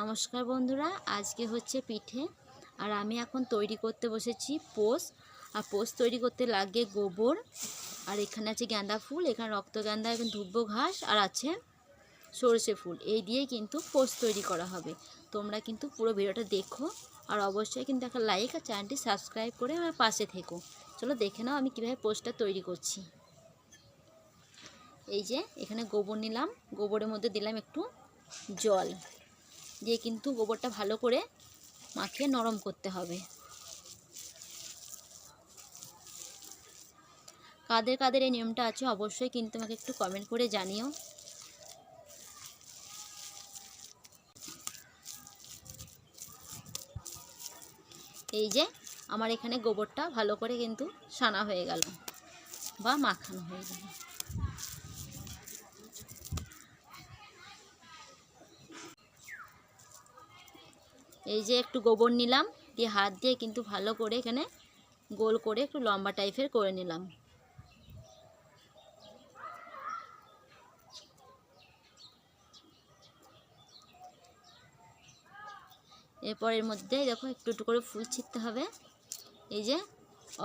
নমস্কার বন্ধুরা, আজকে হচ্ছে পিঠে। আর আমি এখন তৈরি করতে বসেছি পোষ আর পোষ তৈরি করতে লাগে গোবর। আর এখানে আছে গাঁদা ফুল, এখানে রক্তগাঁদা এবং ধুব্ব ঘাস, আর আছে সরষে ফুল। এই দিয়ে কিন্তু পোষ তৈরি করা হবে। তোমরা কিন্তু পুরো ভিডিওটা দেখো। আর অবশ্যই কিন্তু একটা লাইক আর চ্যানেলটি সাবস্ক্রাইব করে আমার পাশে থেকো। চলো দেখে নাও আমি কীভাবে পোস্টটা তৈরি করছি। এই যে, এখানে গোবর নিলাম। গোবরের মধ্যে দিলাম একটু জল। দিয়ে কিন্তু গোবরটা ভালো করে মাখিয়ে নরম করতে হবে। কাদের কাদের এই নিয়মটা আছে অবশ্যই কিন্তু আমাকে একটু কমেন্ট করে জানিও। এই যে আমার এখানে গোবরটা ভালো করে কিন্তু সানা হয়ে গেল বা মাখানো হয়ে গেল। এই যে একটু গোবর নিলাম, দিয়ে হাত দিয়ে কিন্তু ভালো করে এখানে গোল করে একটু লম্বা টাইপের করে নিলাম। এরপর এর মধ্যে দেখো একটু একটু করে ফুল ছিটতে হবে। এই যে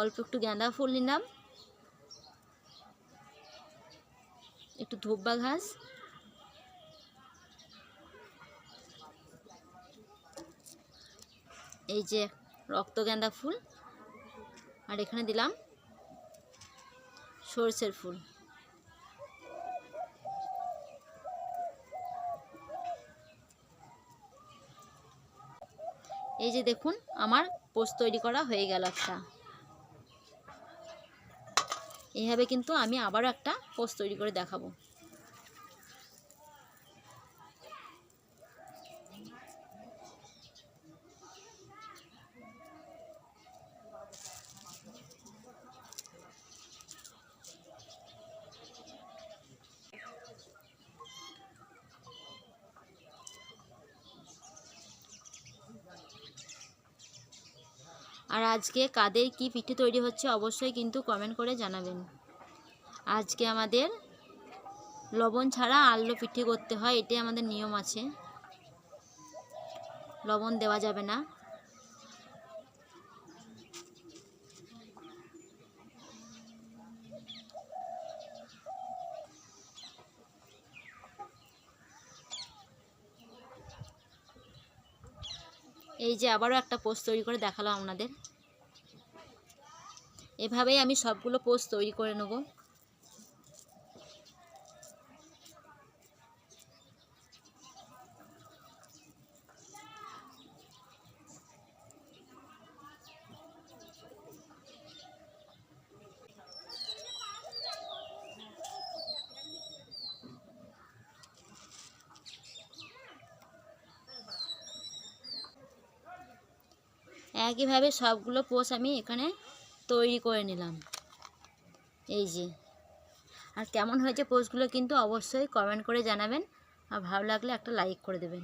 অল্প একটু গাঁদা ফুল নিলাম। একটু ধূপবা ঘাস। এই যে রক্ত গেঁদা ফুল। আর এখানে দিলাম সর্ষের ফুল। এই যে দেখুন, আমার পোস্ট তৈরি করা হয়ে গেল একটা। এইভাবে কিন্তু আমি আবারও একটা পোস্ট তৈরি করে দেখাবো। আর আজকে কাদের কি পিঠে তৈরি হচ্ছে অবশ্যই কিন্তু কমেন্ট করে জানাবেন। আজকে আমাদের লবণ ছাড়া আলু পিঠে করতে হয়, এটাই আমাদের নিয়ম আছে। লবণ দেওয়া যাবে না। এই যে আবারও একটা পোস্ট তৈরি করে দেখাল আপনাদের। এভাবেই আমি সবগুলো পোস্ট তৈরি করে নেব। একইভাবে সবগুলো পোষ আমি এখানে তৈরি করে নিলাম। এই যে। আর কেমন হয়েছে পোস্টগুলো কিন্তু অবশ্যই কমেন্ট করে জানাবেন। আর ভালো লাগলে একটা লাইক করে দেবেন।